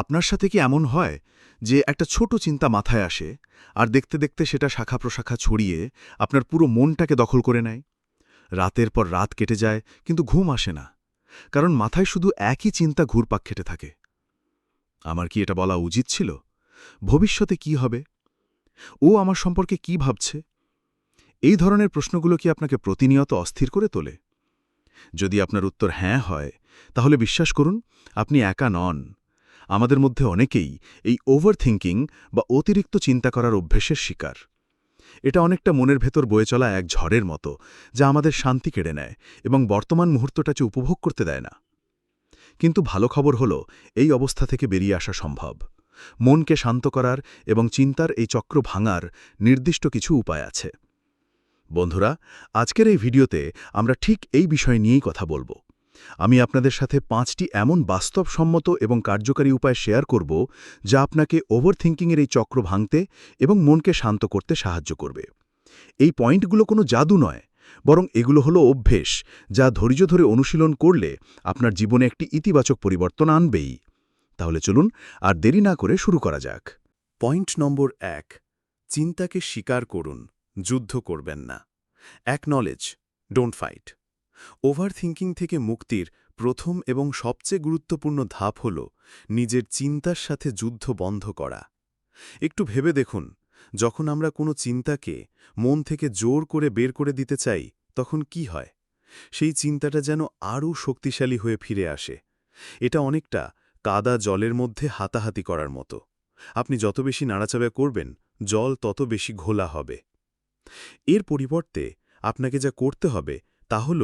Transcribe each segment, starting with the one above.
আপনার সাথে কি এমন হয় যে একটা ছোট চিন্তা মাথায় আসে আর দেখতে দেখতে সেটা শাখা প্রশাখা ছড়িয়ে আপনার পুরো মনটাকে দখল করে নেয়? রাতের পর রাত কেটে যায়, কিন্তু ঘুম আসে না। কারণ মাথায় শুধু একই চিন্তা ঘুরপাক খেটে থাকে। আমার কি এটা বলা উচিত ছিল? ভবিষ্যতে কি হবে? ও আমার সম্পর্কে কি ভাবছে? এই ধরনের প্রশ্নগুলো কি আপনাকে প্রতিনিয়ত অস্থির করে তোলে? যদি আপনার উত্তর হ্যাঁ হয়, তাহলে বিশ্বাস করুন, আপনি একা নন। আমাদের মধ্যে অনেকেই এই ওভার থিঙ্কিং বা অতিরিক্ত চিন্তা করার অভ্যেসের শিকার। এটা অনেকটা মনের ভেতর বয়ে চলা এক ঝড়ের মতো, যা আমাদের শান্তি কেড়ে নেয় এবং বর্তমান মুহূর্তটাকে উপভোগ করতে দেয় না। কিন্তু ভালো খবর হল, এই অবস্থা থেকে বেরিয়ে আসা সম্ভব। মনকে শান্ত করার এবং চিন্তার এই চক্র ভাঙার নির্দিষ্ট কিছু উপায় আছে। বন্ধুরা, আজকের এই ভিডিওতে আমরা ঠিক এই বিষয় নিয়েই কথা বলব। আমি আপনাদের সাথে পাঁচটি এমন বাস্তবসম্মত এবং কার্যকারী উপায় শেয়ার করব যা আপনাকে ওভারথিঙ্কিংয়ের এই চক্র ভাঙতে এবং মনকে শান্ত করতে সাহায্য করবে। এই পয়েন্টগুলো কোনো জাদু নয়, বরং এগুলো হলো অভ্যেস যা ধৈর্য ধরে অনুশীলন করলে আপনার জীবনে একটি ইতিবাচক পরিবর্তন আনবেই। তাহলে চলুন আর দেরি না করে শুরু করা যাক। পয়েন্ট নম্বর এক, চিন্তাকে স্বীকার করুন, যুদ্ধ করবেন না। Acknowledge don't fight over thinking থেকে মুক্তির প্রথম এবং সবচেয়ে গুরুত্বপূর্ণ ধাপ হল নিজের চিন্তার সাথে যুদ্ধ বন্ধ করা। একটু ভেবে দেখুন, যখন আমরা কোনো চিন্তাকে মন থেকে জোর করে বের করে দিতে চাই, তখন কি হয়? সেই চিন্তাটা যেন আরও শক্তিশালী হয়ে ফিরে আসে। এটা অনেকটা কাদা জলের মধ্যে হাতাহাতি করার মতো। আপনি যত বেশি নাড়াচাড়া করবেন, জল তত বেশি ঘোলা হবে। এর পরিবর্তে আপনাকে যা করতে হবে তা হল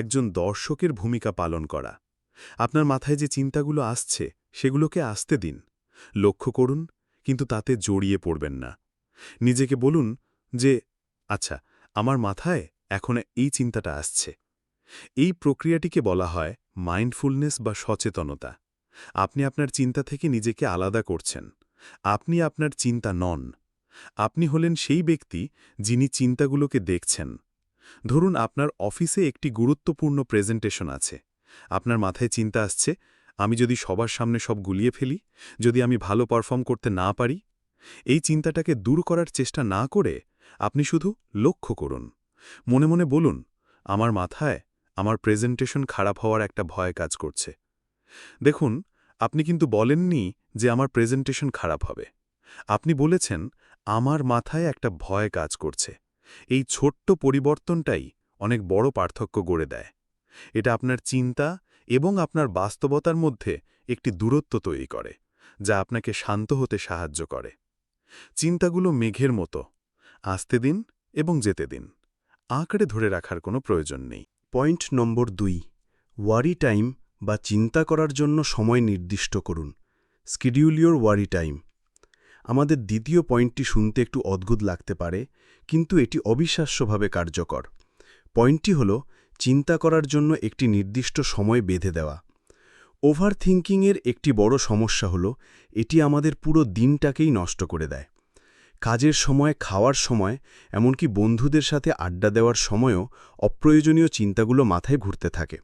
একজন দর্শকের ভূমিকা পালন করা। আপনার মাথায় যে চিন্তাগুলো আসছে, সেগুলোকে আসতে দিন। লক্ষ্য করুন, কিন্তু তাতে জড়িয়ে পড়বেন না। নিজেকে বলুন যে আচ্ছা আমার মাথায় এখন এই চিন্তাটা আসছে। এই প্রক্রিয়াটিকে বলা হয় মাইন্ডফুলনেস বা সচেতনতা। আপনি আপনার চিন্তা থেকে নিজেকে আলাদা করছেন। আপনি আপনার চিন্তা নন। আপনি হলেন সেই ব্যক্তি যিনি চিন্তাগুলোকে দেখছেন। ধরুন আপনার অফিসে একটি গুরুত্বপূর্ণ প্রেজেন্টেশন আছে। আপনার মাথায় চিন্তা আসছে, আমি যদি সবার সামনে সব গুলিয়ে ফেলি, যদি আমি ভালো পারফর্ম করতে না পারি, এই চিন্তাটাকে দূর করার চেষ্টা না করে আপনি শুধু লক্ষ্য করুন। মনে মনে বলুন, আমার মাথায় আমার প্রেজেন্টেশন খারাপ হওয়ার একটা ভয় কাজ করছে। দেখুন, আপনি কিন্তু বলেননি যে আমার প্রেজেন্টেশন খারাপ হবে। আপনি বলেছেন, আমার মাথায় একটা ভয় কাজ করছে। এই ছোট্ট পরিবর্তনটাই অনেক বড় পার্থক্য গড়ে দেয়। এটা আপনার চিন্তা এবং আপনার বাস্তবতার মধ্যে একটি দূরত্ব তৈরি করে, যা আপনাকে শান্ত হতে সাহায্য করে। চিন্তাগুলো মেঘের মতো, আসতে দিন এবং যেতে দিন, আঁকড়ে ধরে রাখার কোনো প্রয়োজন নেই। পয়েন্ট নম্বর দুই, ওয়ারি টাইম বা চিন্তা করার জন্য সময় নির্দিষ্ট করুন। Schedule your worry time. আমাদের দ্বিতীয় পয়েন্টটি শুনতে একটু অদ্ভুত লাগতে পারে, কিন্তু এটি অবিশ্বাস্যভাবে কার্যকর। পয়েন্টটি হল, চিন্তা করার জন্য একটি নির্দিষ্ট সময় বেঁধে দেওয়া। ওভার থিঙ্কিংয়ের একটি বড় সমস্যা হল, এটি আমাদের পুরো দিনটাকেই নষ্ট করে দেয়। কাজের সময়, খাওয়ার সময়, এমনকি বন্ধুদের সাথে আড্ডা দেওয়ার সময়ও অপ্রয়োজনীয় চিন্তাগুলো মাথায় ঘুরতে থাকে।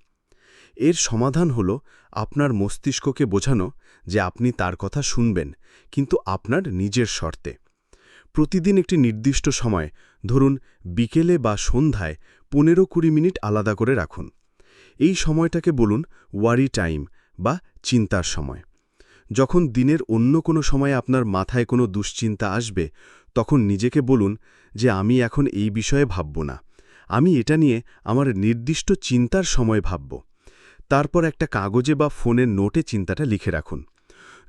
এর সমাধান হল আপনার মস্তিষ্ককে বোঝানো যে আপনি তার কথা শুনবেন, কিন্তু আপনার নিজের শর্তে। প্রতিদিন একটি নির্দিষ্ট সময়, ধরুন বিকেলে বা সন্ধ্যায় পনেরো কুড়ি মিনিট আলাদা করে রাখুন। এই সময়টাকে বলুন ওয়ারি টাইম বা চিন্তার সময়। যখন দিনের অন্য কোনো সময় আপনার মাথায় কোনো দুশ্চিন্তা আসবে, তখন নিজেকে বলুন যে আমি এখন এই বিষয়ে ভাবব না। আমি এটা নিয়ে আমার নির্দিষ্ট চিন্তার সময় ভাবব। তারপর একটা কাগজে বা ফোনের নোটে চিন্তাটা লিখে রাখুন।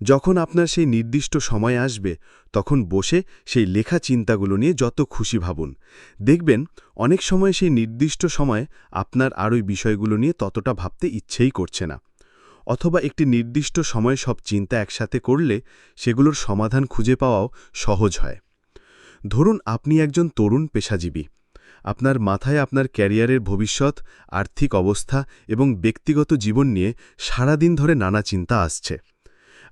যখন আপনার সেই নির্দিষ্ট সময় আসবে, তখন বসে সেই লেখা চিন্তাগুলো নিয়ে যত খুশি ভাবুন। দেখবেন, অনেক সময় সেই নির্দিষ্ট সময় আপনার আর ওই বিষয়গুলো নিয়ে ততটা ভাবতে ইচ্ছেই করছে না। অথবা একটি নির্দিষ্ট সময় সব চিন্তা একসাথে করলে সেগুলোর সমাধান খুঁজে পাওয়াও সহজ হয়। ধরুন, আপনি একজন তরুণ পেশাজীবী। আপনার মাথায় আপনার ক্যারিয়ারের ভবিষ্যৎ, আর্থিক অবস্থা এবং ব্যক্তিগত জীবন নিয়ে সারাদিন ধরে নানা চিন্তা আসছে।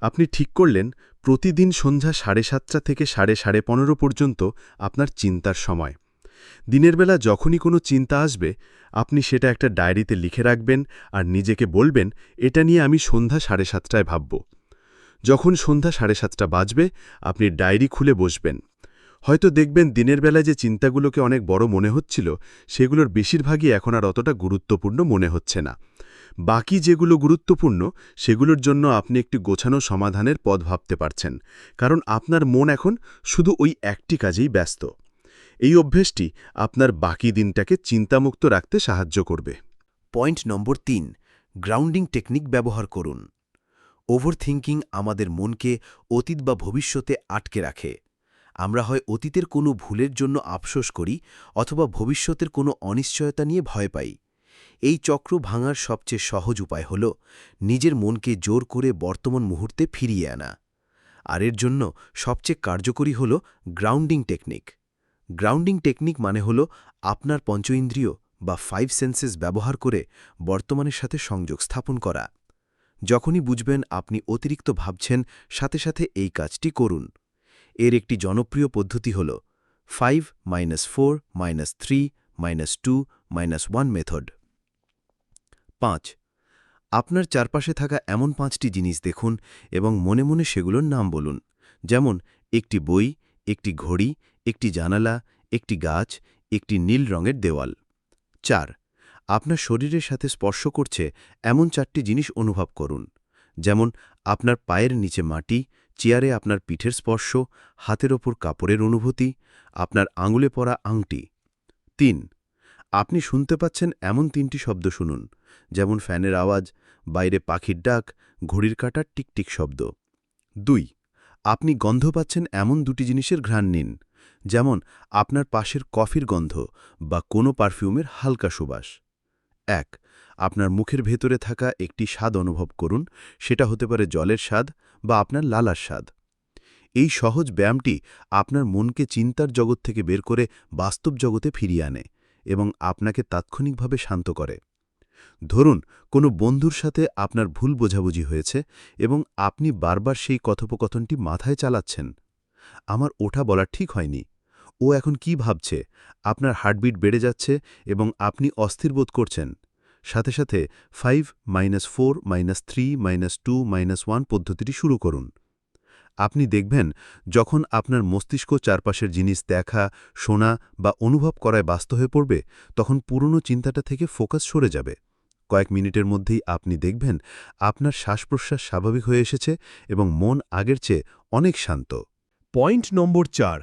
আপনি ঠিক করলেন, প্রতিদিন সন্ধ্যা সাড়ে সাতটা থেকে সাড়ে সাড়ে পনেরো পর্যন্ত আপনার চিন্তার সময়। দিনের বেলা যখনই কোনো চিন্তা আসবে, আপনি সেটা একটা ডায়েরিতে লিখে রাখবেন আর নিজেকে বলবেন, এটা নিয়ে আমি সন্ধ্যা সাড়ে সাতটায় ভাবব। যখন সন্ধ্যা সাড়ে সাতটা বাজবে, আপনি ডায়েরি খুলে বসবেন। হয়তো দেখবেন দিনের বেলায় যে চিন্তাগুলোকে অনেক বড় মনে হচ্ছিল, সেগুলোর বেশিরভাগই এখন আর অতটা গুরুত্বপূর্ণ মনে হচ্ছে না। বাকি যেগুলো গুরুত্বপূর্ণ, সেগুলোর জন্য আপনি একটি গোছানো সমাধানের পথ ভাবতে পারছেন, কারণ আপনার মন এখন শুধু ওই একটি কাজেই ব্যস্ত। এই অভ্যেসটি আপনার বাকি দিনটাকে চিন্তামুক্ত রাখতে সাহায্য করবে। পয়েন্ট নম্বর তিন, গ্রাউন্ডিং টেকনিক ব্যবহার করুন। ওভারথিঙ্কিং আমাদের মনকে অতীত বা ভবিষ্যতে আটকে রাখে। আমরা হয় অতীতের কোনো ভুলের জন্য আফসোস করি অথবা ভবিষ্যতের কোনো অনিশ্চয়তা নিয়ে ভয় পাই। এই চক্র ভাঙার সবচেয়ে সহজ উপায় হল নিজের মনকে জোর করে বর্তমান মুহূর্তে ফিরিয়ে আনা। আর এর জন্য সবচেয়ে কার্যকরী হল গ্রাউন্ডিং টেকনিক। গ্রাউন্ডিং টেকনিক মানে হল আপনার পঞ্চইন্দ্রিয় বা ফাইভ সেন্সেস ব্যবহার করে বর্তমানের সাথে সংযোগ স্থাপন করা। যখনই বুঝবেন আপনি অতিরিক্ত ভাবছেন, সাথে সাথে এই কাজটি করুন। এর একটি জনপ্রিয় পদ্ধতি হল five minus four minus three minus two minus one method পাঁচ, আপনার চারপাশে থাকা এমন পাঁচটি জিনিস দেখুন এবং মনে মনে সেগুলোর নাম বলুন। যেমন, একটি বই, একটি ঘড়ি, একটি জানালা, একটি গাছ, একটি নীল রঙের দেওয়াল। চার, আপনার শরীরের সাথে স্পর্শ করছে এমন চারটি জিনিস অনুভব করুন। যেমন, আপনার পায়ের নিচে মাটি চেয়ারে আপনার পিঠের স্পর্শ, হাতের ওপর কাপড়ের অনুভূতি, আপনার আঙুলে পরা আংটি। তিন, আপনি শুনতে পাচ্ছেন এমন তিনটি শব্দ শুনুন, যেমন ফ্যানের আওয়াজ, বাইরে পাখির ডাক, ঘড়ির কাটার টিকটিক শব্দ। দুই, আপনি গন্ধ পাচ্ছেন এমন দুটি জিনিসের ঘ্রাণ নিন, যেমন আপনার পাশের কফির গন্ধ বা কোনো পারফিউমের হালকা সুবাস। এক, আপনার মুখের ভেতরে থাকা একটি স্বাদ অনুভব করুন, সেটা হতে পারে জলের স্বাদ বা আপনার লালার স্বাদ। এই সহজ ব্যায়ামটি আপনার মনকে চিন্তার জগৎ থেকে বের করে বাস্তব জগতে ফিরিয়ে আনে এবং আপনাকে তাৎক্ষণিকভাবে শান্ত করে। ধরুন, কোনো বন্ধুর সাথে আপনার ভুল বোঝাবুঝি হয়েছে এবং আপনি বারবার সেই কথোপকথনটি মাথায় চালাচ্ছেন। আমার ওঠা বলা ঠিক হয়নি। ও এখন কি ভাবছে? আপনার হার্টবিট বেড়ে যাচ্ছে এবং আপনি অস্থির বোধ করছেন। সাথে সাথে five minus four minus three minus two minus one পদ্ধতিটি শুরু করুন। আপনি দেখবেন যখন আপনার মস্তিষ্ক চারপাশের জিনিস দেখা, শোনা বা অনুভব করায় ব্যস্ত হয়ে পড়বে, তখন পুরনো চিন্তাটা থেকে ফোকাস সরে যাবে। কয়েক মিনিটের মধ্যেই আপনি দেখবেন আপনার শ্বাসপ্রশ্বাস স্বাভাবিক হয়ে এসেছে এবং মন আগের চেয়ে অনেক শান্ত। পয়েন্ট নম্বর চার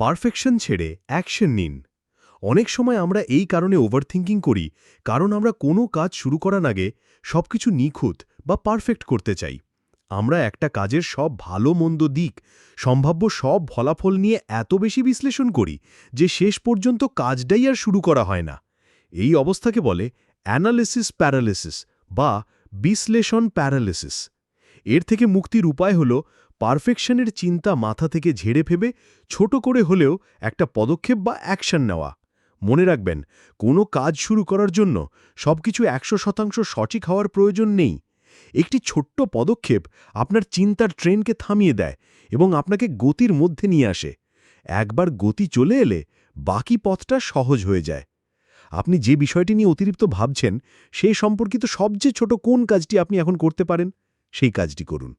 পারফেকশন ছেড়ে অ্যাকশন নিন। অনেক সময় আমরা এই কারণে ওভারথিঙ্কিং করি, কারণ আমরা কোনো কাজ শুরু করার আগে সবকিছু নিখুঁত বা পারফেক্ট করতে চাই। আমরা একটা কাজের সব ভালো মন্দ দিক, সম্ভাব্য সব ফলাফল নিয়ে এত বেশি বিশ্লেষণ করি যে শেষ পর্যন্ত কাজটাই আর শুরু করা হয় না। এই অবস্থাকে বলে অ্যানালিসিস প্যারালিসিস বা বিশ্লেষণ প্যারালিসিস। এর থেকে মুক্তির উপায় হল পারফেকশনের চিন্তা মাথা থেকে ঝেড়ে ফেবে ছোট করে হলেও একটা পদক্ষেপ বা অ্যাকশন নেওয়া। মনে রাখবেন, কোনো কাজ শুরু করার জন্য সবকিছু একশো শতাংশ সঠিক হওয়ার প্রয়োজন নেই। একটি ছোট্ট পদক্ষেপ আপনার চিন্তার ট্রেনকে থামিয়ে দেয় এবং আপনাকে গতির মধ্যে নিয়ে আসে। একবার গতি চলে এলে বাকি পথটা সহজ হয়ে যায়। আপনি যে বিষয়টি নিয়ে অতিরিক্ত ভাবছেন, সে সম্পর্কিত সবচেয়ে ছোট কোন কাজটি আপনি এখন করতে পারেন, সেই কাজটি করুন।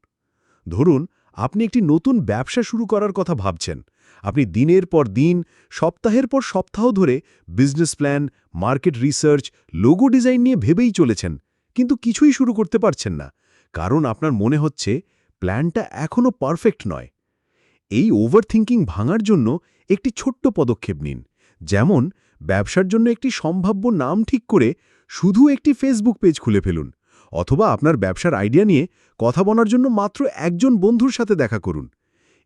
ধরুন আপনি একটি নতুন ব্যবসা শুরু করার কথা ভাবছেন। আপনি দিনের পর দিন, সপ্তাহের পর সপ্তাহ ধরে business plan market research logo design নিয়ে ভেবেই চলেছেন। কিন্তু কিছুই শুরু করতে পারছেন না। কারণ আপনার মনে হচ্ছে প্ল্যানটা এখনও পারফেক্ট নয়। এই ওভারথিঙ্কিং ভাঙার জন্য একটি ছোট্ট পদক্ষেপ নিন। যেমন, ব্যবসার জন্য একটি সম্ভাব্য নাম ঠিক করে শুধু একটি ফেসবুক পেজ খুলে ফেলুন। অথবা আপনার ব্যবসার আইডিয়া নিয়ে কথা বলার জন্য মাত্র একজন বন্ধুর সাথে দেখা করুন।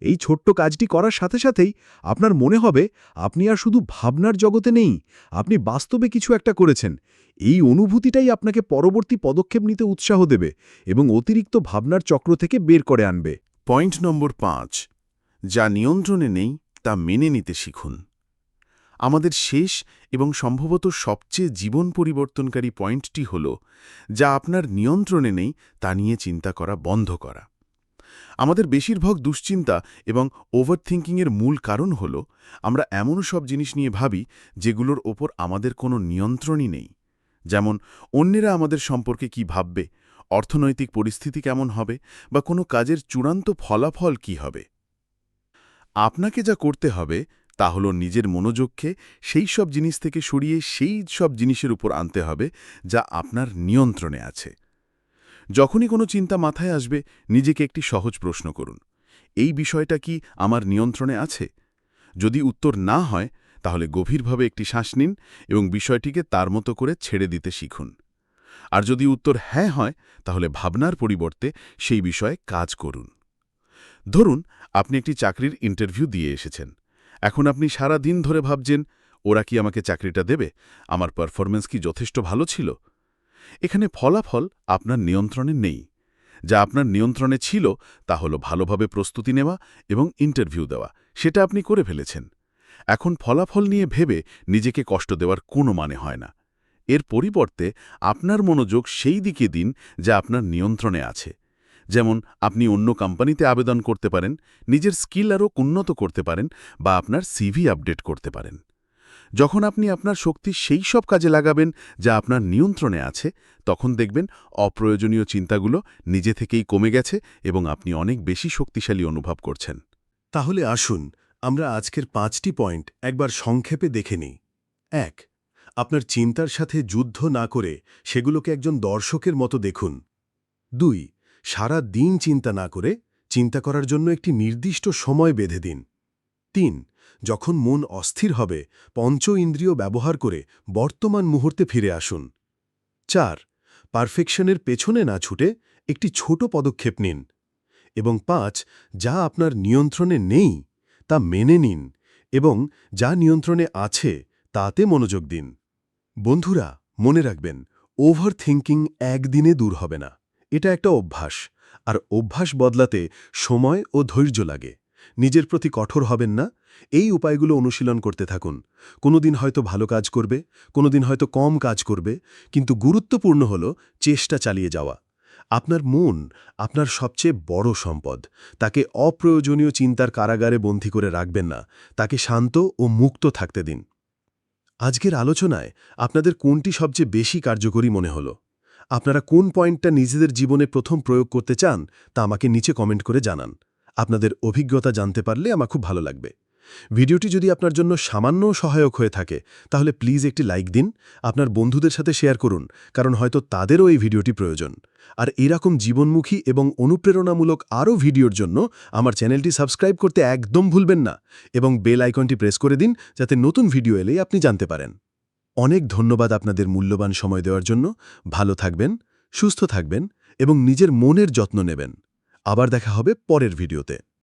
এই ছোট্ট কাজটি করার সাথে সাথেই আপনার মনে হবে আপনি আর শুধু ভাবনার জগতে নেই, আপনি বাস্তবে কিছু একটা করেছেন। এই অনুভূতিটাই আপনাকে পরবর্তী পদক্ষেপ নিতে উৎসাহ দেবে এবং অতিরিক্ত ভাবনার চক্র থেকে বের করে আনবে। পয়েন্ট নম্বর পাঁচ, যা নিয়ন্ত্রণে নেই তা মেনে নিতে শিখুন। আমাদের শেষ এবং সম্ভবত সবচেয়ে জীবন পরিবর্তনকারী পয়েন্টটি হল যা আপনার নিয়ন্ত্রণে নেই তা নিয়ে চিন্তা করা বন্ধ করা। আমাদের বেশিরভাগ দুশ্চিন্তা এবং ওভারথিঙ্কিংয়ের মূল কারণ হল আমরা এমন সব জিনিস নিয়ে ভাবি যেগুলোর ওপর আমাদের কোনো নিয়ন্ত্রণই নেই। যেমন, অন্যেরা আমাদের সম্পর্কে কি ভাববে, অর্থনৈতিক পরিস্থিতি কেমন হবে বা কোনো কাজের চূড়ান্ত ফলাফল কি হবে। আপনাকে যা করতে হবে তা হল নিজের মনোযোগকে সেই সব জিনিস থেকে সরিয়ে সেই সব জিনিসের উপর আনতে হবে যা আপনার নিয়ন্ত্রণে আছে। যখনই কোনো চিন্তা মাথায় আসবে, নিজেকে একটি সহজ প্রশ্ন করুন, এই বিষয়টা কি আমার নিয়ন্ত্রণে আছে? যদি উত্তর না হয়, তাহলে গভীরভাবে একটি শ্বাস নিন এবং বিষয়টিকে তার মতো করে ছেড়ে দিতে শিখুন। আর যদি উত্তর হ্যাঁ হয়, তাহলে ভাবনার পরিবর্তে সেই বিষয়ে কাজ করুন। ধরুন, আপনি একটি চাকরির ইন্টারভিউ দিয়ে এসেছেন। এখন আপনি সারা দিন ধরে ভাবছেন, ওরা কি আমাকে চাকরিটা দেবে? আমার পারফরমেন্স কি যথেষ্ট ভালো ছিল? এখানে ফলাফল আপনার নিয়ন্ত্রণে নেই। যা আপনার নিয়ন্ত্রণে ছিল, তা হল ভালোভাবে প্রস্তুতি নেওয়া এবং ইন্টারভিউ দেওয়া। সেটা আপনি করে ফেলেছেন। এখন ফলাফল নিয়ে ভেবে নিজেকে কষ্ট দেওয়ার কোনো মানে হয় না। এর পরিবর্তে আপনার মনোযোগ সেই দিকে দিন যা আপনার নিয়ন্ত্রণে আছে। যেমন, আপনি অন্য কোম্পানিতে আবেদন করতে পারেন, নিজের স্কিল আরও উন্নত করতে পারেন বা আপনার সিভি আপডেট করতে পারেন। যখন আপনি আপনার শক্তি সেই সব কাজে লাগাবেন যা আপনার নিয়ন্ত্রণে আছে, তখন দেখবেন অপ্রয়োজনীয় চিন্তাগুলো নিজে থেকেই কমে গেছে এবং আপনি অনেক বেশি শক্তিশালী অনুভব করছেন। তাহলে আসুন, আমরা আজকের পাঁচটি পয়েন্ট একবার সংক্ষেপে দেখে নিই। এক, আপনার চিন্তার সাথে যুদ্ধ না করে সেগুলোকে একজন দর্শকের মতো দেখুন। দুই সারা দিন চিন্তা না করে চিন্তা করার জন্য একটি নির্দিষ্ট সময় বেঁধে দিন। তিন, যখন মন অস্থির হবে, পঞ্চ ইন্দ্রিয় ব্যবহার করে বর্তমান মুহূর্তে ফিরে আসুন। চার, পারফেকশনের পেছনে না ছুটে একটি ছোট পদক্ষেপ নিন এবং পাঁচ, যা আপনার নিয়ন্ত্রণে নেই, তা মেনে নিন এবং যা নিয়ন্ত্রণে আছে, তাতে মনোযোগ দিন। বন্ধুরা, মনে রাখবেন ওভার থিঙ্কিং একদিনে দূর হবে না। এটা একটা অভ্যাস, আর অভ্যাস বদলাতে সময় ও ধৈর্য লাগে। নিজের প্রতি কঠোর হবেন না, এই উপায়গুলো অনুশীলন করতে থাকুন। কোনোদিন হয়তো ভালো কাজ করবে, কোনোদিন হয়তো কম কাজ করবে, কিন্তু গুরুত্বপূর্ণ হল চেষ্টা চালিয়ে যাওয়া। আপনার মন আপনার সবচেয়ে বড় সম্পদ। তাকে অপ্রয়োজনীয় চিন্তার কারাগারে বন্দী করে রাখবেন না, তাকে শান্ত ও মুক্ত থাকতে দিন। আজকের আলোচনায় আপনাদের কোনটি সবচেয়ে বেশি কার্যকরী মনে হল? আপনারা কোন পয়েন্টটা নিজেদের জীবনে প্রথম প্রয়োগ করতে চান, তা আমাকে নিচে কমেন্ট করে জানান। আপনাদের অভিজ্ঞতা জানতে পারলে আমার খুব ভালো লাগবে। ভিডিওটি যদি আপনার জন্য সামান্য সহায়ক হয়ে থাকে, তাহলে প্লিজ একটি লাইক দিন, আপনার বন্ধুদের সাথে শেয়ার করুন, কারণ হয়তো তাদেরও এই ভিডিওটি প্রয়োজন। আর এরকম জীবনমুখী এবং অনুপ্রেরণামূলক আরও ভিডিওর জন্য আমার চ্যানেলটি সাবস্ক্রাইব করতে একদম ভুলবেন না, এবং বেল আইকনটি প্রেস করে দিন, যাতে নতুন ভিডিও এলেই আপনি জানতে পারেন। অনেক ধন্যবাদ আপনাদের মূল্যবান সময় দেওয়ার জন্য। ভালো থাকবেন, সুস্থ থাকবেন এবং নিজের মনের যত্ন নেবেন। আবার দেখা হবে পরের ভিডিওতে।